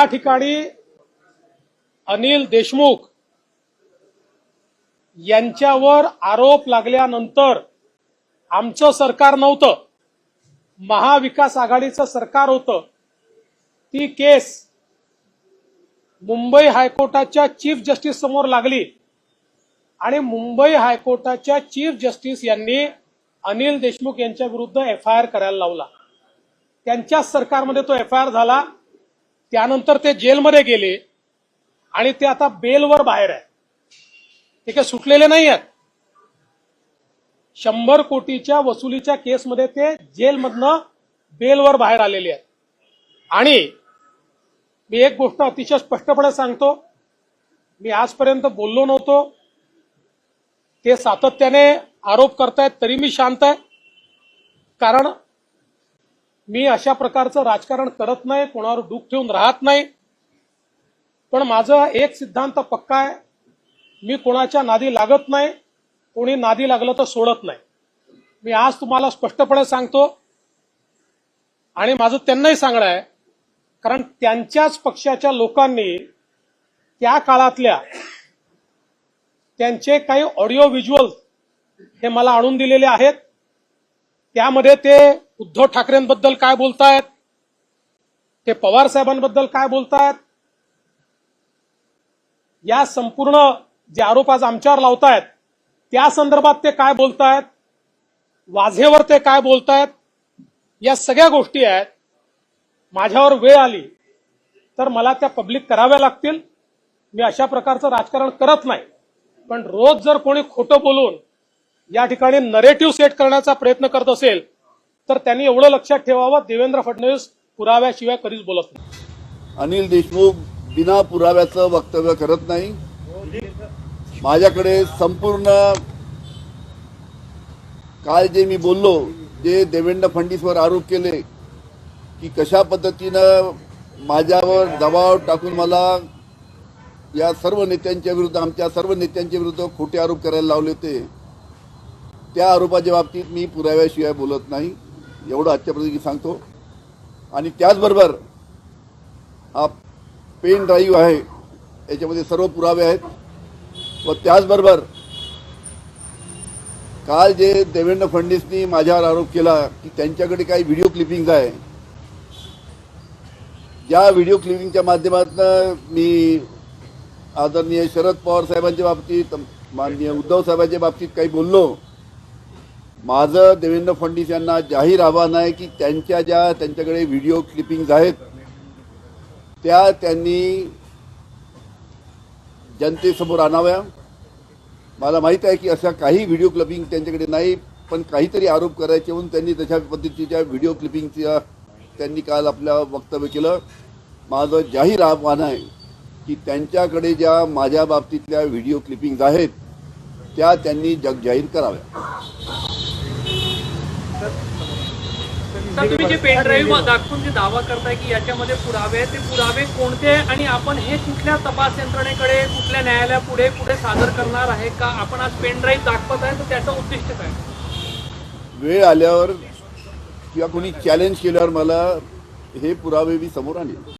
या ठिकाणी अनिल देशमुख यांच्यावर आरोप लागल्यानंतर आमचं सरकार नव्हतं. महाविकास आघाडीचं सरकार होतं. ती केस मुंबई हायकोर्टाच्या चीफ जस्टिस समोर लागली आणि मुंबई हायकोर्टाच्या चीफ जस्टिस यांनी अनिल देशमुख यांच्या विरुद्ध एफ आय आर करायला लावला. त्यांच्याच सरकारमध्ये तो एफ आय आर झाला. त्यानंतर ते जेलमध्ये गेले आणि ते आता बेलवर बाहेर आहे ते काही सुटलेले नाही आहेत. शंभर कोटीच्या वसुलीच्या केसमध्ये ते जेलमधनं बेलवर बाहेर आलेले आहेत. आणि मी एक गोष्ट अतिशय स्पष्टपणे सांगतो. मी आजपर्यंत बोललो नव्हतो. ते सातत्याने आरोप करतायत तरी मी शांत आहे. कारण मी अशा प्रकारचं राजकारण करत नाही कोणावर डूक ठेवून राहत नाही. पण माझा एक सिद्धांत पक्का आहे मी कोणाच्या नादी लागत नाही कोणी नादी लागलं तर सोडत नाही. मी आज तुम्हाला स्पष्टपणे सांगतो आणि माझं त्यांनाही सांगणं आहे कारण त्यांच्याच पक्षाच्या लोकांनी त्या काळातल्या त्यांचे काही ऑडिओ व्हिज्युअल हे मला आणून दिलेले आहेत. त्यामध्ये ते उद्धव ठाकरेंबद्दल काय बोलतायत? ते पवार साहेबांबद्दल काय बोलतायत? या संपूर्ण जे आरोप आज आमच्यावर लावतायत त्या संदर्भात ते काय बोलतायत? वाझेवर ते काय बोलतायत? या सगळ्या गोष्टी आहेत. माझ्यावर वेळ आली तर मला त्या पब्लिक कराव्या लागतील. मी अशा प्रकारचं राजकारण करत नाही. पण रोज जर कोणी खोटं बोलून या ठिकाणी नरेटिव्ह सेट करण्याचा प्रयत्न करत असेल तर त्यांनी एवढं लक्षात ठेवावं देवेंद्र फडणवीस पुराव्याशिवाय कधीच बोलत नाही. अनिल देशमुख बिना पुराव्याचं वक्तव्य करत नाही. माझ्याकडे संपूर्ण काल जे मी बोललो जे देवेंद्र फडणवीसवर आरोप केले की कशा पद्धतीनं माझ्यावर दबाव टाकून मला या सर्व नेत्यांच्या विरुद्ध आमच्या सर्व नेत्यांच्या विरुद्ध खोटे आरोप करायला लावले होते त्या आरोपाच्या बाबतीत मी पुराव्याशिवाय बोलत नाही. एवढं आजच्या प्रसंगी सांगतो. आणि त्याचबरोबर हा पेन ड्राईव्ह आहे. याच्यामध्ये सर्व पुरावे आहेत. व त्याचबरोबर काल जे देवेंद्र फडणवीसनी माझ्यावर आरोप केला की त्यांच्याकडे काही व्हिडिओ क्लिपिंग आहे. ज्या व्हिडिओ क्लिपिंगच्या माध्यमातून मी आदरणीय शरद पवार साहेबांच्या बाबतीत माननीय उद्धव साहेबांच्या बाबतीत काही बोललो. माझं देवेंद्र फडणवीस यांना जाहीर आव्हान आहे की त्यांच्या ज्या त्यांच्याकडे व्हिडिओ क्लिपिंग्ज आहेत त्या त्यांनी जनतेसमोर आणाव्या. मला माहीत आहे की अशा काही व्हिडिओ क्लिपिंग त्यांच्याकडे नाही पण काहीतरी आरोप करायचे म्हणून त्यांनी तशा पद्धतीच्या व्हिडिओ क्लिपिंगच्या त्यांनी काल आपल्या वक्तव्य केलं. माझं जाहीर आव्हान आहे की त्यांच्याकडे ज्या माझ्या बाबतीतल्या व्हिडिओ क्लिपिंग्ज आहेत त्या त्यांनी जग जाहीर कराव्या. तर तुम्ही जे पेन ड्राईव्ह दाखवून जे दावा करताय की याच्यामध्ये पुरावे आहेत ते पुरावे कोणते आहे आणि आपण हे कुठल्या तपास यंत्रणेकडे कुठल्या न्यायालयापुढे पुढे सादर करणार आहे का? आपण आज पेन ड्राईव्ह दाखवत आहे तर त्याचं उद्दिष्ट काय? वेळ आल्यावर किंवा कोणी चॅलेंज केल्यावर मला हे पुरावे मी समोर आणले